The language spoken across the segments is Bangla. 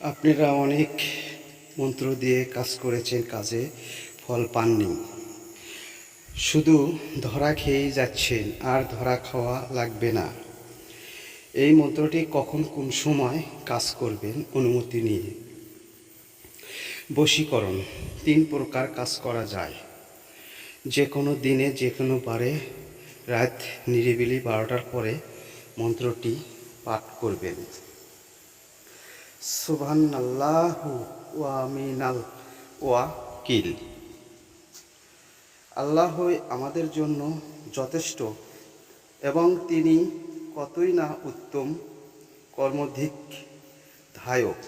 আপনারা অনেক মন্ত্র দিয়ে কাজ করেছেন কাজে, ফল পাননি। শুধু ধরা খেয়েই যাচ্ছেন, আর ধরা খাওয়া লাগবে না। এই মন্ত্রটি কখন কোন সময় কাজ করবেন অনুমতি নিয়ে। বশীকরণ, তিন প্রকার কাজ করা যায়। যে কোনো দিনে যে কোনো বারে, রাত নিরিবিলি বারোটার পরে মন্ত্রটি পাঠ করবেন। সুবহান আল্লাহ ওয়া মিনাল ওয়া কিল আল্লাহই আমাদের জন্য যথেষ্ট এবং তিনি কতই না উত্তম কর্মধিক ধায়ক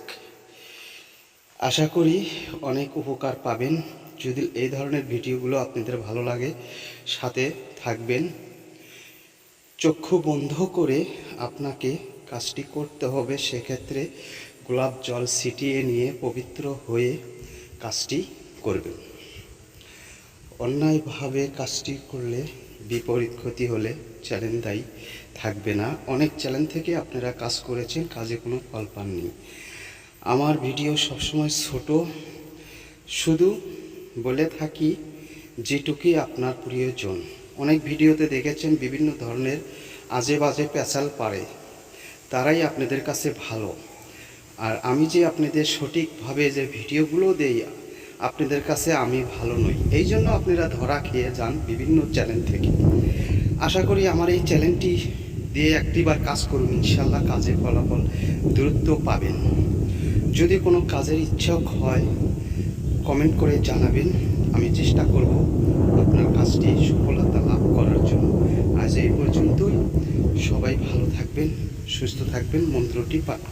আশা করি অনেক উপকার পাবেন। যদি এই ধরনের ভিডিওগুলো আপনাদের ভালো লাগে, সাথে থাকবেন। চক্ষু বন্ধ করে আপনাকে কাজটি করতে হবে সেক্ষেত্রে গোলাপ জল ছিটিয়ে নিয়ে পবিত্র হয়ে কাজটি করবেন। অন্যায়ভাবে কাজটি করলে বিপরীত ক্ষতি হলে চ্যালেঞ্জ দায়ী থাকবে না। অনেক চ্যালেঞ্জ থেকে আপনারা কাজ করেছেন, কাজে কোনো ফল পাননি। আমার ভিডিও সবসময় ছোট। শুধু বলে থাকি, যেটুকুই আপনার প্রিয়জন। অনেক ভিডিওতে দেখেছেন, বিভিন্ন ধরনের আজে বাজে পেঁচাল পারে। তারাই আপনাদের কাছে ভালো। আর আমি যে আপনাদের সঠিকভাবে যে ভিডিওগুলো দেই, আপনাদের কাছে আমি ভালো নই। এই জন্য আপনারা ধরা খেয়ে যান বিভিন্ন চ্যানেল থেকে। আশা করি আমার এই চ্যানেলটি দিয়ে একটিবার কাজ করুন, ইনশাল্লাহ কাজের ফলাফল দূরত্ব পাবেন। যদি কোনো কাজের ইচ্ছক হয়, কমেন্ট করে জানাবেন। আমি চেষ্টা করব আপনার কাজটি সফলতা লাভ করার জন্য। আজ এই পর্যন্তই। সবাই ভালো থাকবেন, সুস্থ থাকবেন, মন্ত্রটি পাঠ